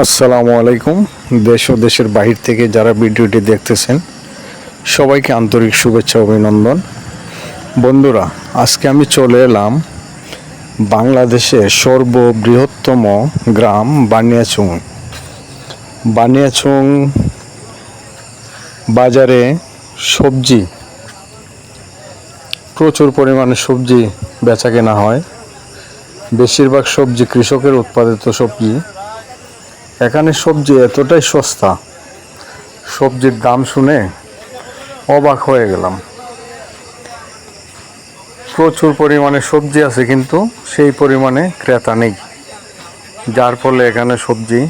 আসসালামু আলাইকুম। দেশ ও দেশের বাহির থেকে যারা ভিডিওটি দেখতেছেন, সবাইকে আন্তরিক শুভেচ্ছা, অভিনন্দন। বন্ধুরা, আজকে আমি চলে এলাম বাংলাদেশের সর্ববৃহত্তম গ্রাম বানিয়াচুং। বানিয়াচুং বাজারে সবজি, প্রচুর পরিমাণে সবজি বেচা কেনা হয়। বেশিরভাগ সবজি কৃষকের উৎপাদিত সবজি। এখানে সবজি এতটাই সস্তা। সবজির দাম শুনে অবাক হয়ে গেলাম। প্রচুর পরিমাণে সবজি আছে কিন্তু সেই পরিমাণে ক্রেতা নেই। যার ফলে এখানে সবজি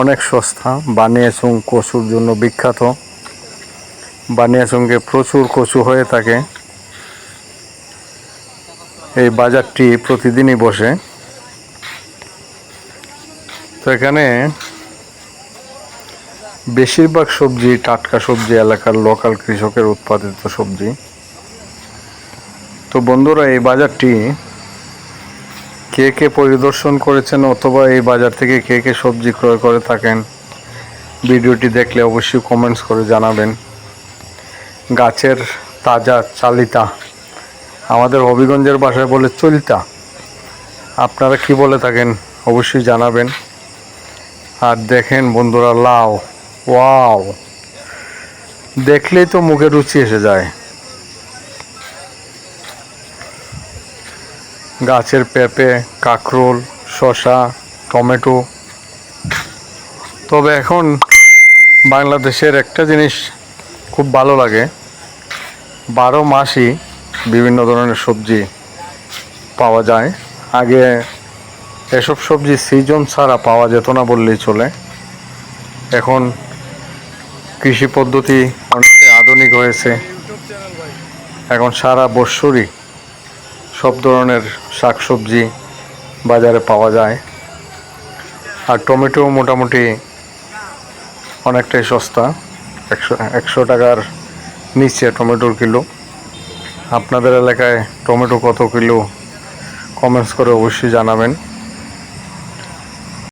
অনেক সস্তা। বানিয়াচুং কচুর জন্য বিখ্যাত। বানিয়াচুঙ্গে প্রচুর কচু হয়ে থাকে। এই বাজারটি প্রতিদিনই বসে। তো এখানে বেশিরভাগ সবজি টাটকা সবজি, এলাকার লোকাল কৃষকের উৎপাদিত সবজি। তো বন্ধুরা, এই বাজারটি কে কে পরিদর্শন করেছেন অথবা এই বাজার থেকে কে কে সবজি ক্রয় করে থাকেন, ভিডিওটি দেখলে অবশ্যই কমেন্টস করে জানাবেন। গাছের তাজা চালিতা, আমাদের হবিগঞ্জের বাসায় বলে চলিতা, আপনারা কি বলে থাকেন অবশ্যই জানাবেন। আর দেখেন বন্ধুরা লাউ ওয়াও। দেখলেই তো মুখে রুচি এসে যায়। গাছের পেঁপে, কাঁকরোল, শসা, টমেটো। তবে এখন বাংলাদেশের একটা জিনিস খুব ভালো লাগে। বারো মাসই বিভিন্ন ধরনের সবজি পাওয়া যায়। আগে এসব সবজি সিজন ছাড়া পাওয়া যেত না বললেই চলে। এখন কৃষি পদ্ধতি অনেকটাই আধুনিক হয়েছে। এখন সারা বৎসরই সব ধরনের শাকসবজি বাজারে পাওয়া যায়। আর টমেটো মোটামুটি অনেকটাই সস্তা, একশো একশো টাকার নিচে টমেটোর কিলো। আপনাদের এলাকায় টমেটো কত কিলো? কমেন্টস করে অবশ্যই জানাবেন।